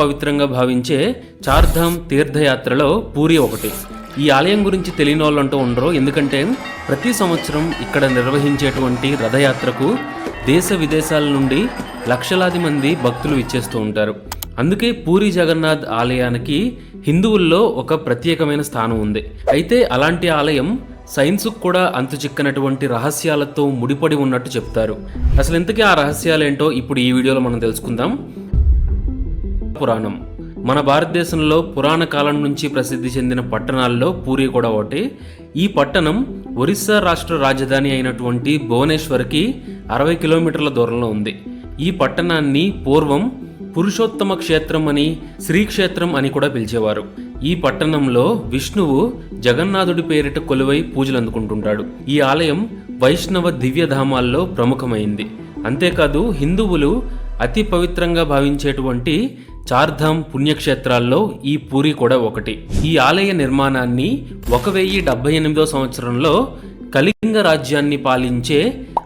పవిత్రంగా భావించే చార్ధామ్ తీర్థయాత్రలో పూరి ఒకటి. ఈ ఆలయం గురించి తెలియని వాళ్ళంటూ ఉండరు. ఎందుకంటే ప్రతి సంవత్సరం ఇక్కడ నిర్వహించేటువంటి రథయాత్రకు దేశ విదేశాల నుండి లక్షలాది మంది భక్తులు ఇచ్చేస్తూ ఉంటారు. అందుకే పూరి జగన్నాథ్ ఆలయానికి హిందువుల్లో ఒక ప్రత్యేకమైన స్థానం ఉంది. అయితే అలాంటి ఆలయం సైన్స్కు కూడా అంతు చిక్కనటువంటి రహస్యాలతో ముడిపడి ఉన్నట్టు చెప్తారు. అసలు ఇంతకీ ఆ రహస్యాలేంటో ఇప్పుడు ఈ వీడియోలో మనం తెలుసుకుందాం. పురాణం. మన భారతదేశంలో పురాణ కాలం నుంచి ప్రసిద్ధి చెందిన పట్టణాల్లో పూరి కూడా ఒకటి. ఈ పట్టణం ఒరిస్సా రాష్ట్ర రాజధాని అయినటువంటి భువనేశ్వర్కి అరవై కిలోమీటర్ల దూరంలో ఉంది. ఈ పట్టణాన్ని పూర్వం పురుషోత్తమ క్షేత్రం అని శ్రీక్షేత్రం అని కూడా పిలిచేవారు. ఈ పట్టణంలో విష్ణువు జగన్నాథుడి పేరిట కొలువై పూజలు అందుకుంటుంటాడు. ఈ ఆలయం వైష్ణవ దివ్యధామాల్లో ప్రముఖమైంది. అంతేకాదు హిందువులు అతి పవిత్రంగా భావించేటువంటి చార్ధామ్ పుణ్యక్షేత్రాల్లో ఈ పూరి కూడా ఒకటి. ఈ ఆలయ నిర్మాణాన్ని ఒక వెయ్యి డెబ్బై ఎనిమిదో సంవత్సరంలో కళింగ రాజ్యాన్ని పాలించే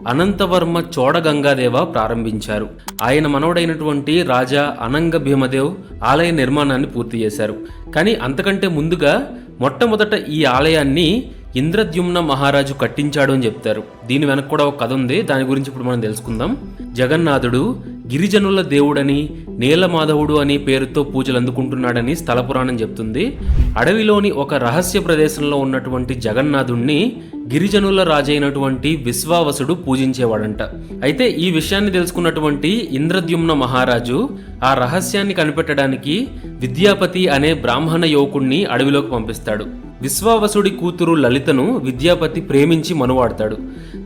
అనంతవర్మ చోడగంగాదేవ ప్రారంభించారు. ఆయన మనవడైనటువంటి రాజా అనంగ భీమదేవ్ ఆలయ నిర్మాణాన్ని పూర్తి చేశారు. కానీ అంతకంటే ముందుగా మొట్టమొదట ఈ ఆలయాన్ని ఇంద్రద్యుమ్న మహారాజు కట్టించాడు అని చెప్తారు. దీని వెనక కూడా ఒక కథ ఉంది. దాని గురించి ఇప్పుడు మనం తెలుసుకుందాం. జగన్నాథుడు గిరిజనుల దేవుడని నీలమాధవుడు అనే పేరుతో పూజలు అందుకుంటున్నాడని స్థల పురాణం చెప్తుంది. అడవిలోని ఒక రహస్య ప్రదేశంలో ఉన్నటువంటి జగన్నాథుణ్ణి గిరిజనుల రాజైనటువంటి విశ్వావసుడు పూజించేవాడంట. అయితే ఈ విషయాన్ని తెలుసుకున్నటువంటి ఇంద్రద్యుమ్న మహారాజు ఆ రహస్యాన్ని కనిపెట్టడానికి విద్యాపతి అనే బ్రాహ్మణ యువకుణ్ణి అడవిలోకి పంపిస్తాడు. విశ్వావసుడి కూతురు లలితను విద్యాపతి ప్రేమించి మనువాడతాడు.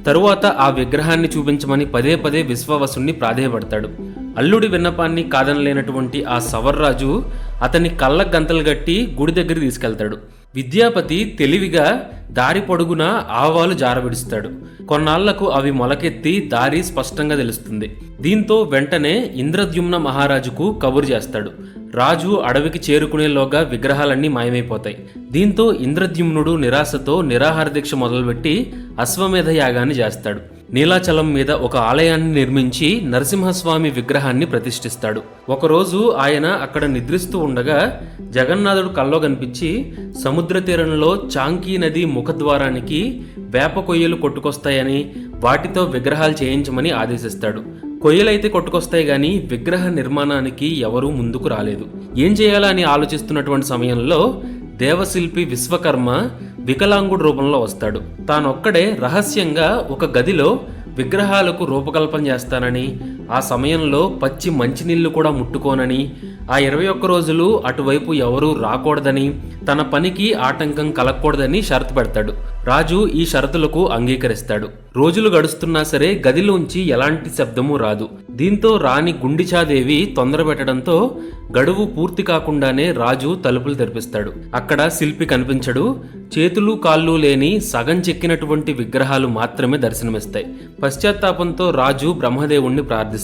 తరువాత ఆ విగ్రహాన్ని చూపించమని పదే పదే విశ్వావసుణ్ణి ప్రాధేయపడతాడు. అల్లుడి విన్నపాన్ని కాదనలేనటువంటి ఆ సవర్రాజు అతన్ని కళ్ళ గంతలు గట్టి గుడి దగ్గర తీసుకెళ్తాడు. విద్యాపతి తెలివిగా దారి పొడుగున ఆవాలు జారవిడుస్తాడు. కొన్నాళ్ళకు అవి మొలకెత్తి దారి స్పష్టంగా తెలుస్తుంది. దీంతో వెంటనే ఇంద్రద్యుమ్న మహారాజుకు కబురు చేస్తాడు. రాజు అడవికి చేరుకునేలోగా విగ్రహాలన్నీ మాయమైపోతాయి. దీంతో ఇంద్రద్యుమ్నుడు నిరాశతో నిరాహార దీక్ష మొదలుపెట్టి అశ్వమేధ యాగాన్ని చేస్తాడు. నీలాచలం మీద ఒక ఆలయాన్ని నిర్మించి నరసింహస్వామి విగ్రహాన్ని ప్రతిష్ఠిస్తాడు. ఒకరోజు ఆయన అక్కడ నిద్రిస్తూ ఉండగా జగన్నాథుడు కల్లో కనిపించి సముద్ర తీరంలో చాంకీ నది ముఖద్వారానికి వేప కొయ్యలు కొట్టుకొస్తాయని వాటితో విగ్రహాలు చేయించమని ఆదేశిస్తాడు. కొయ్యలైతే కొట్టుకొస్తాయి గాని విగ్రహ నిర్మాణానికి ఎవరూ ముందుకు రాలేదు. ఏం చేయాలా అని ఆలోచిస్తున్నటువంటి సమయంలో దేవశిల్పి విశ్వకర్మ వికలాంగుడు రూపంలో వస్తాడు. తానొక్కడే రహస్యంగా ఒక గదిలో విగ్రహాలకు రూపకల్పన చేస్తానని ఆ సమయంలో పచ్చి మంచినీళ్ళు కూడా ముట్టుకోనని ఆ ఇరవై ఒక్క రోజులు అటువైపు ఎవరూ రాకూడదని తన పనికి ఆటంకం కలగకూడదని షరతు పెడతాడు. రాజు ఈ షరతులకు అంగీకరిస్తాడు. రోజులు గడుస్తున్నా సరే గదిలోంచి ఎలాంటి శబ్దము రాదు. దీంతో రాణి గుండిచాదేవి తొందర పెట్టడంతో గడువు పూర్తి కాకుండానే రాజు తలుపులు తెరిపిస్తాడు. అక్కడ శిల్పి కనిపించడు. చేతులు కాళ్ళు లేని సగం చెక్కినటువంటి విగ్రహాలు మాత్రమే దర్శనమిస్తాయి. పశ్చాత్తాపంతో రాజు బ్రహ్మదేవుణ్ణి ప్రార్థిస్తాడు.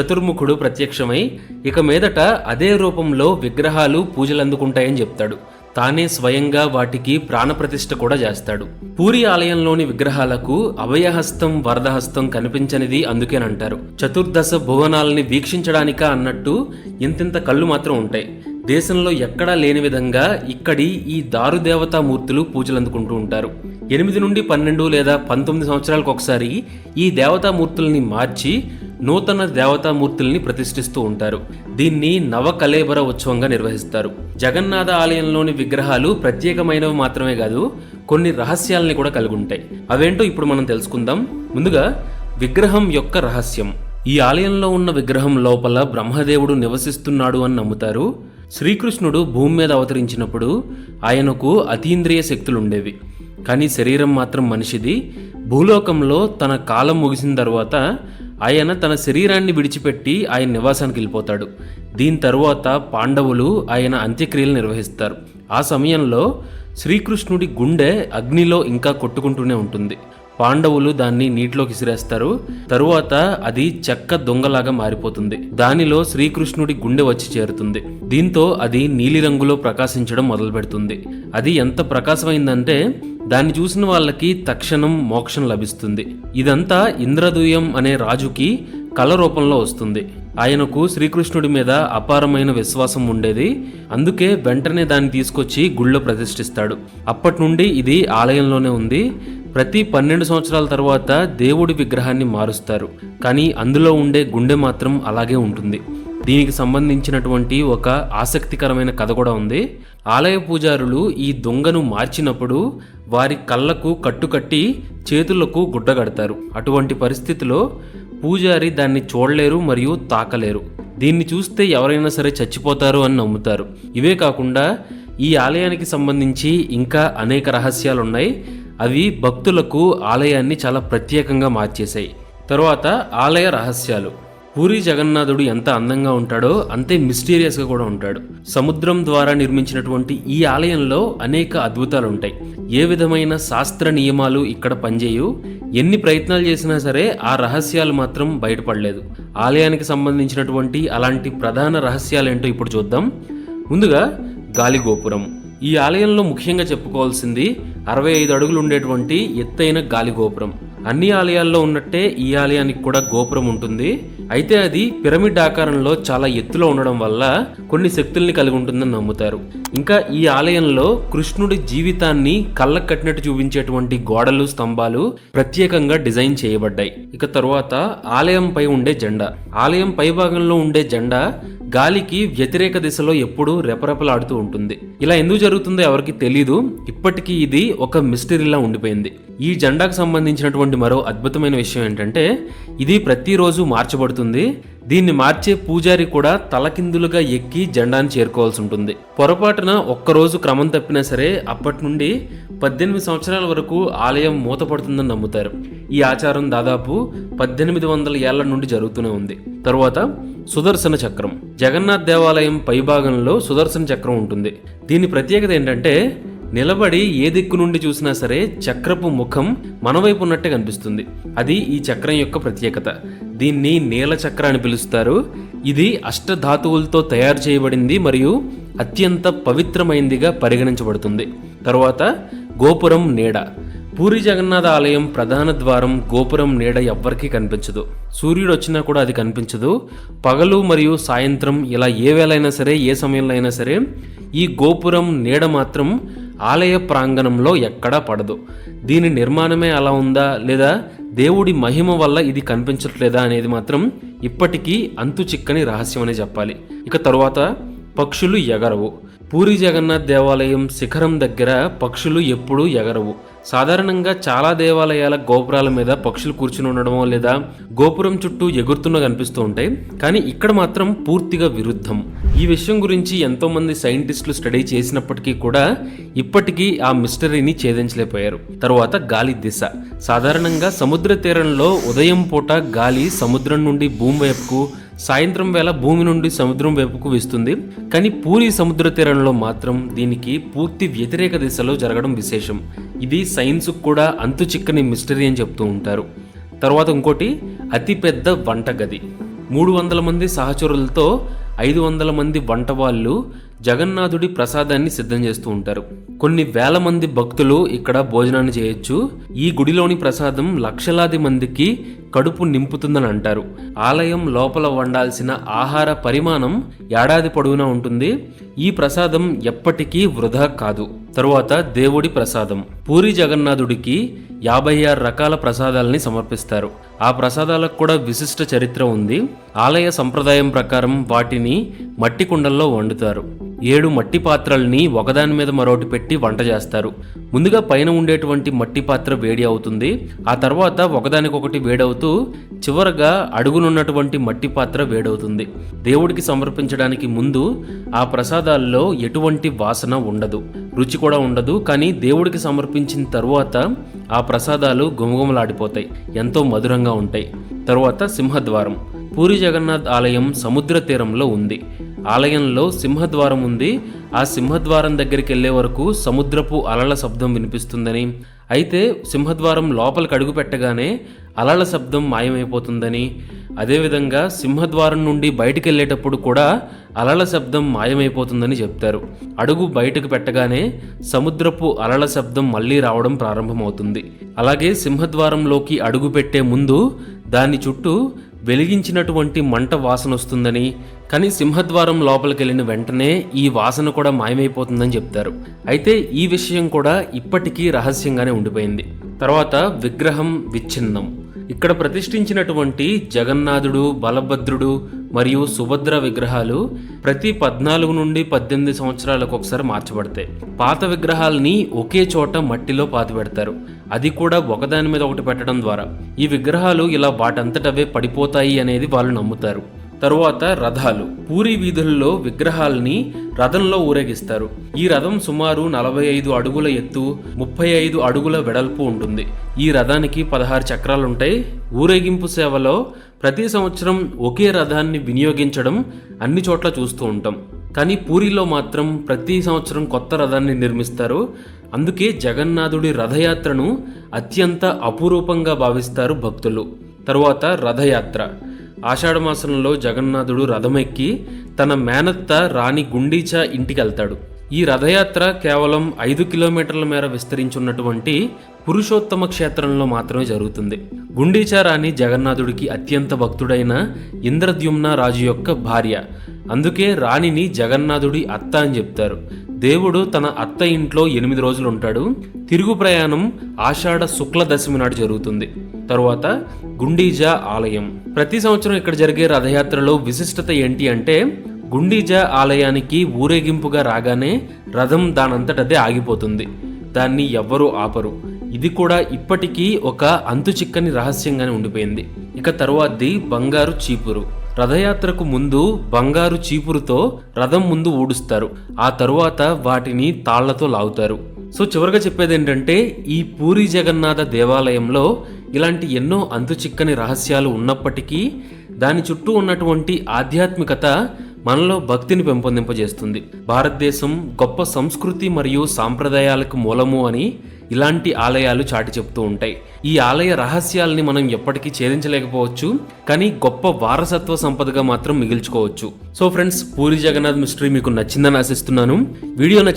చతుర్ముఖుడు ప్రత్యక్షమై ఇక మీదట అదే రూపంలో విగ్రహాలు పూజలందుకుంటాయని చెప్తాడు. తానే స్వయంగా వాటికి ప్రాణప్రతిష్ఠ కూడా చేస్తాడు. పూరి ఆలయంలోని విగ్రహాలకు అభయహస్తం వరదహస్తం కనిపించనిది అందుకేనంటారు. చతుర్దశ భువనాలని వీక్షించడానికా అన్నట్టు ఇంతింత కళ్ళు మాత్రం ఉంటాయి. దేశంలో ఎక్కడా లేని విధంగా ఇక్కడి ఈ దారుదేవతా మూర్తులు పూజలు అందుకుంటూ ఉంటారు. ఎనిమిది నుండి పన్నెండు లేదా పంతొమ్మిది సంవత్సరాలకు ఒకసారి ఈ దేవతామూర్తుల్ని మార్చి నూతన దేవతామూర్తుల్ని ప్రతిష్ఠిస్తూ ఉంటారు. దీన్ని నవ కలేబర ఉత్సవంగా నిర్వహిస్తారు. జగన్నాథ ఆలయంలోని విగ్రహాలు ప్రత్యేకమైనవి మాత్రమే కాదు కొన్ని రహస్యాలని కూడా కలిగి ఉంటాయి అవేంటో ఇప్పుడు మనం తెలుసుకుందాం. ముందుగా విగ్రహం యొక్క రహస్యం. ఈ ఆలయంలో ఉన్న విగ్రహం లోపల బ్రహ్మదేవుడు నివసిస్తున్నాడు అని నమ్ముతారు. శ్రీకృష్ణుడు భూమి మీద అవతరించినప్పుడు ఆయనకు అతీంద్రియ శక్తులు ఉండేవి కానీ శరీరం మాత్రం మనిషిది. భూలోకంలో తన కాలం ముగిసిన తర్వాత ఆయన తన శరీరాన్ని విడిచిపెట్టి ఆయన నివాసానికి వెళ్ళిపోతాడు. దీని తరువాత పాండవులు ఆయన అంత్యక్రియలు నిర్వహిస్తారు. ఆ సమయంలో శ్రీకృష్ణుడి గుండె అగ్నిలో ఇంకా కొట్టుకుంటూనే ఉంటుంది. పాండవులు దాన్ని నీటిలోకి విసిరేస్తారు. తరువాత అది చెక్క దొంగలాగా మారిపోతుంది. దానిలో శ్రీకృష్ణుడి గుండె వచ్చి చేరుతుంది. దీంతో అది నీలిరంగులో ప్రకాశించడం మొదలు పెడుతుంది అది ఎంత ప్రకాశమైందంటే దాన్ని చూసిన వాళ్ళకి తక్షణం మోక్షం లభిస్తుంది. ఇదంతా ఇంద్రదూయం అనే రాజుకి కళ రూపంలో వస్తుంది. ఆయనకు శ్రీకృష్ణుడి మీద అపారమైన విశ్వాసం ఉండేది. అందుకే వెంటనే దాన్ని తీసుకొచ్చి గుళ్ళో ప్రతిష్ఠిస్తాడు. అప్పటి నుండి ఇది ఆలయంలోనే ఉంది. ప్రతి పన్నెండు సంవత్సరాల తర్వాత దేవుడి విగ్రహాన్ని మారుస్తారు. కానీ అందులో ఉండే గుండె మాత్రం అలాగే ఉంటుంది. దీనికి సంబంధించినటువంటి ఒక ఆసక్తికరమైన కథ కూడా ఉంది. ఆలయ పూజారులు ఈ దొంగను మార్చినప్పుడు వారి కళ్ళకు కట్టుకట్టి చేతులకు గుడ్డ కడతారు. అటువంటి పరిస్థితిలో పూజారి దాన్ని చూడలేరు మరియు తాకలేరు. దీన్ని చూస్తే ఎవరైనా సరే చచ్చిపోతారు అని నమ్ముతారు. ఇవే కాకుండా ఈ ఆలయానికి సంబంధించి ఇంకా అనేక రహస్యాలు ఉన్నాయి అవి భక్తులకు ఆలయాన్ని చాలా ప్రత్యేకంగా మార్చేశాయి. తరువాత ఆలయ రహస్యాలు. పూరి జగన్నాథుడు ఎంత అందంగా ఉంటాడో అంతే మిస్టీరియస్గా కూడా ఉంటాడు. సముద్రం ద్వారా నిర్మించినటువంటి ఈ ఆలయంలో అనేక అద్భుతాలు ఉంటాయి ఏ విధమైన శాస్త్ర నియమాలు ఇక్కడ పనిచేయు ఎన్ని ప్రయత్నాలు చేసినా సరే ఆ రహస్యాలు మాత్రం బయటపడలేదు. ఆలయానికి సంబంధించినటువంటి అలాంటి ప్రధాన రహస్యాలు ఏంటో ఇప్పుడు చూద్దాం. ముందుగా గాలిగోపురం. ఈ ఆలయంలో ముఖ్యంగా చెప్పుకోవాల్సింది అరవై ఐదు అడుగులు ఉండేటువంటి ఎత్తైన గాలి గోపురం. అన్ని ఆలయాల్లో ఉన్నట్టే ఈ ఆలయానికి కూడా గోపురం ఉంటుంది. అయితే అది పిరమిడ్ ఆకారంలో చాలా ఎత్తులో ఉండడం వల్ల కొన్ని శక్తుల్ని కలిగి ఉంటుందని నమ్ముతారు. ఇంకా ఈ ఆలయంలో కృష్ణుడి జీవితాన్ని కళ్ళకు కట్టినట్టు చూపించేటువంటి గోడలు స్తంభాలు ప్రత్యేకంగా డిజైన్ చేయబడ్డాయి. ఇక తరువాత ఆలయంపై ఉండే జెండా. ఆలయం పై భాగంలో ఉండే జెండా గాలికి వ్యతిరేక దిశలో ఎప్పుడూ రెపరెపలాడుతూ ఉంటుంది. ఇలా ఎందుకు జరుగుతుందో ఎవరికి తెలీదు. ఇప్పటికీ ఇది ఒక మిస్టరీలా ఉండిపోయింది. ఈ జెండాకు సంబంధించినటువంటి మరో అద్భుతమైన విషయం ఏంటంటే ఇది ప్రతిరోజు మార్చబడుతుంది. దీన్ని మార్చే పూజారి కూడా తలకిందులుగా ఎక్కి జెండాను చేరుకోవాల్సి ఉంటుంది. పొరపాటున ఒక్కరోజు క్రమం తప్పినా సరే అప్పటి నుండి పద్దెనిమిది సంవత్సరాల వరకు ఆలయం మూతపడుతుందని నమ్ముతారు. ఈ ఆచారం దాదాపు పద్దెనిమిది వందల ఏళ్ళ నుండి జరుగుతూనే ఉంది. తరువాత సుదర్శన చక్రం. జగన్నాథ్ దేవాలయం పైభాగంలో సుదర్శన చక్రం ఉంటుంది. దీని ప్రత్యేకత ఏంటంటే నిలబడి ఏ దిక్కు నుండి చూసినా సరే చక్రపు ముఖం మనవైపు ఉన్నట్టే కనిపిస్తుంది. అది ఈ చక్రం యొక్క ప్రత్యేకత. దీన్ని నీల చక్ర అని పిలుస్తారు. ఇది అష్టధాతువులతో తయారు చేయబడింది మరియు అత్యంత పవిత్రమైందిగా పరిగణించబడుతుంది. తరువాత గోపురం నీడ. పూరి జగన్నాథ ఆలయం ప్రధాన ద్వారం గోపురం నీడ ఎవ్వరికీ కనిపించదు. సూర్యుడు వచ్చినా కూడా అది కనిపించదు. పగలు మరియు సాయంత్రం ఇలా ఏ వేళైనా సరే ఏ సమయంలో అయినా సరే ఈ గోపురం నీడ మాత్రం ఆలయ ప్రాంగణంలో ఎక్కడా పడదు. దీని నిర్మాణమే అలా ఉందా లేదా దేవుడి మహిమ వల్ల ఇది కనిపించట్లేదా అనేది మాత్రం ఇప్పటికీ అంతు చిక్కని రహస్యం అనే చెప్పాలి. ఇక తరువాత పక్షులు ఎగరవు. పూరి జగన్నాథ్ దేవాలయం శిఖరం దగ్గర పక్షులు ఎప్పుడూ ఎగరవు. సాధారణంగా చాలా దేవాలయాల గోపురాల మీద పక్షులు కూర్చుని ఉండడమో లేదా గోపురం చుట్టూ ఎగురుతున్న కనిపిస్తూ ఉంటాయి కానీ ఇక్కడ మాత్రం పూర్తిగా విరుద్ధం. ఈ విషయం గురించి ఎంతోమంది సైంటిస్టులు స్టడీ చేసినప్పటికీ కూడా ఇప్పటికీ ఆ మిస్టరీని ఛేదించలేకపోయారు. తరువాత గాలి దిశ. సాధారణంగా సముద్ర తీరంలో ఉదయం పూట గాలి సముద్రం నుండి భూమి వైపుకు సాయంత్రం వేళ భూమి నుండి సముద్రం వైపుకు వీస్తుంది. కానీ పూరి సముద్ర తీరంలో మాత్రం దీనికి పూర్తి వ్యతిరేక దిశలో జరగడం విశేషం. ఇది సైన్స్కు కూడా అంతు చిక్కని మిస్టరీ అని చెప్తూ ఉంటారు. తర్వాత ఇంకోటి అతిపెద్ద వంటగది మూడు వందల మంది సహచరులతో ఐదు వందల మంది వంట వాళ్ళు జగన్నాథుడి ప్రసాదాన్ని సిద్ధం చేస్తూ ఉంటారు. కొన్ని వేల మంది భక్తులు ఇక్కడ భోజనాన్ని చేయొచ్చు. ఈ గుడిలోని ప్రసాదం లక్షలాది మందికి కడుపు నింపుతుందని అంటారు. ఆలయం లోపల వండాల్సిన ఆహార పరిమాణం ఏడాది పొడవునా ఉంటుంది. ఈ ప్రసాదం ఎప్పటికీ వృధా కాదు. తరువాత దేవుడి ప్రసాదం. పూరి జగన్నాథుడికి యాభై ఆరు రకాల ప్రసాదాలని సమర్పిస్తారు. ఆ ప్రసాదాలకు కూడా విశిష్ట చరిత్ర ఉంది. ఆలయ సంప్రదాయం ప్రకారం వాటిని మట్టి కుండల్లో వండుతారు. ఏడు మట్టి పాత్రల్ని ఒకదాని మీద మరొకటి పెట్టి వంట చేస్తారు. ముందుగా పైన ఉండేటువంటి మట్టి పాత్ర వేడి అవుతుంది. ఆ తర్వాత ఒకదానికొకటి వేడవుతూ చివరగా అడుగునున్నటువంటి మట్టి పాత్ర వేడవుతుంది. దేవుడికి సమర్పించడానికి ముందు ఆ ప్రసాదాల్లో ఎటువంటి వాసన ఉండదు. రుచి కూడా ఉండదు. కానీ దేవుడికి సమర్పించిన తరువాత ఆ ప్రసాదాలు గుమగుమలాడిపోతాయి ఎంతో మధురంగా ఉంటాయి. తరువాత సింహద్వారం. పూరి జగన్నాథ్ ఆలయం సముద్ర తీరంలో ఉంది. ఆలయంలో సింహద్వారం ఉంది. ఆ సింహద్వారం దగ్గరికి వెళ్ళే వరకు సముద్రపు అలల శబ్దం వినిపిస్తుందని అయితే సింహద్వారం లోపలికి అడుగు పెట్టగానే అలల శబ్దం మాయమైపోతుందని. అదేవిధంగా సింహద్వారం నుండి బయటికి వెళ్ళేటప్పుడు కూడా అలల శబ్దం మాయమైపోతుందని చెప్తారు. అడుగు బయటకు పెట్టగానే సముద్రపు అలల శబ్దం మళ్ళీ రావడం ప్రారంభమవుతుంది. అలాగే సింహద్వారంలోకి అడుగు పెట్టే ముందు దాని చుట్టూ వెలిగించినటువంటి మంట వాసన వస్తుందని కానీ సింహద్వారం లోపలికి వెళ్ళిన వెంటనే ఈ వాసన కూడా మాయమైపోతుందని చెప్తారు. అయితే ఈ విషయం కూడా ఇప్పటికీ రహస్యంగానే ఉండిపోయింది. తర్వాత విగ్రహం విచ్ఛిన్నం. ఇక్కడ ప్రతిష్ఠించినటువంటి జగన్నాథుడు బలభద్రుడు మరియు సుభద్ర విగ్రహాలు ప్రతి పద్నాలుగు నుండి పద్దెనిమిది సంవత్సరాలకు ఒకసారి మార్చబడతాయి. పాత విగ్రహాలని ఒకే చోట మట్టిలో పాతిపెడతారు. అది కూడా ఒకదాని మీద ఒకటి పెట్టడం ద్వారా. ఈ విగ్రహాలు ఇలా వాటంతటవే పడిపోతాయి అనేది వాళ్ళు నమ్ముతారు. తరువాత రథాలు. పూరి వీధుల్లో విగ్రహాల్ని రథంలో ఊరేగిస్తారు. ఈ రథం సుమారు నలభై ఐదు అడుగుల ఎత్తు ముప్పై ఐదు అడుగుల వెడల్పు ఉంటుంది. ఈ రథానికి పదహారు చక్రాలు ఉంటాయి ఊరేగింపు సేవలో ప్రతి సంవత్సరం ఒకే రథాన్ని వినియోగించడం అన్ని చోట్ల చూస్తూ ఉంటాం. కానీ పూరిలో మాత్రం ప్రతి సంవత్సరం కొత్త రథాన్ని నిర్మిస్తారు. అందుకే జగన్నాథుడి రథయాత్రను అత్యంత అపురూపంగా భావిస్తారు భక్తులు. తరువాత రథయాత్ర. ఆషాఢమాసంలో జగన్నాథుడు రథమెక్కి తన మేనత్త రాణి గుండీచా ఇంటికి వెళ్తాడు ఈ రథయాత్ర కేవలం ఐదు కిలోమీటర్ల మేర విస్తరించున్నటువంటి పురుషోత్తమ క్షేత్రంలో మాత్రమే జరుగుతుంది. గుండీచా రాణి జగన్నాథుడికి అత్యంత భక్తుడైన ఇంద్రద్యుమ్న రాజు యొక్క భార్య. అందుకే రాణిని జగన్నాథుడి అత్త అని చెప్తారు. దేవుడు తన అత్త ఇంట్లో ఎనిమిది రోజులు ఉంటాడు. తిరుగు ప్రయాణం ఆషాఢ శుక్ల దశమి నాడు జరుగుతుంది. తరువాత గుండీజా ఆలయం. ప్రతి సంవత్సరం ఇక్కడ జరిగే రథయాత్రలో విశిష్టత ఏంటి అంటే గుండీజా ఆలయానికి ఊరేగింపుగా రాగానే రథం దానంతటదే ఆగిపోతుంది. దాన్ని ఎవ్వరూ ఆపరు. ఇది కూడా ఇప్పటికీ ఒక అంతు చిక్కని రహస్యంగానే ఉండిపోయింది. ఇక తరువాతది బంగారు చీపురు. రథయాత్రకు ముందు బంగారు చీపురుతో రథం ముందు ఊడుస్తారు. ఆ తరువాత వాటిని తాళ్ళతో లాగుతారు. సో చివరిగా చెప్పేది ఏంటంటే ఈ పూరి జగన్నాథ దేవాలయంలో ఇలాంటి ఎన్నో అంతు చిక్కని రహస్యాలు ఉన్నప్పటికీ దాని చుట్టూ ఉన్నటువంటి ఆధ్యాత్మికత మనలో భక్తిని పెంపొందింపజేస్తుంది. భారతదేశం గొప్ప సంస్కృతి మరియు సాంప్రదాయాలకు మూలము అని ఇలాంటి ఆలయాలు చాటి చెప్తూ ఉంటాయి. ఈ ఆలయ రహస్యాల్ని మనం ఎప్పటికీ ఛేదించలేకపోవచ్చు కానీ గొప్ప వారసత్వ సంపదగా మాత్రం మిగిల్చుకోవచ్చు. So friends Puri Jagannath mystery మీకు నచ్చిందని ఆశిస్తున్నాను. వీడియో నచ్చి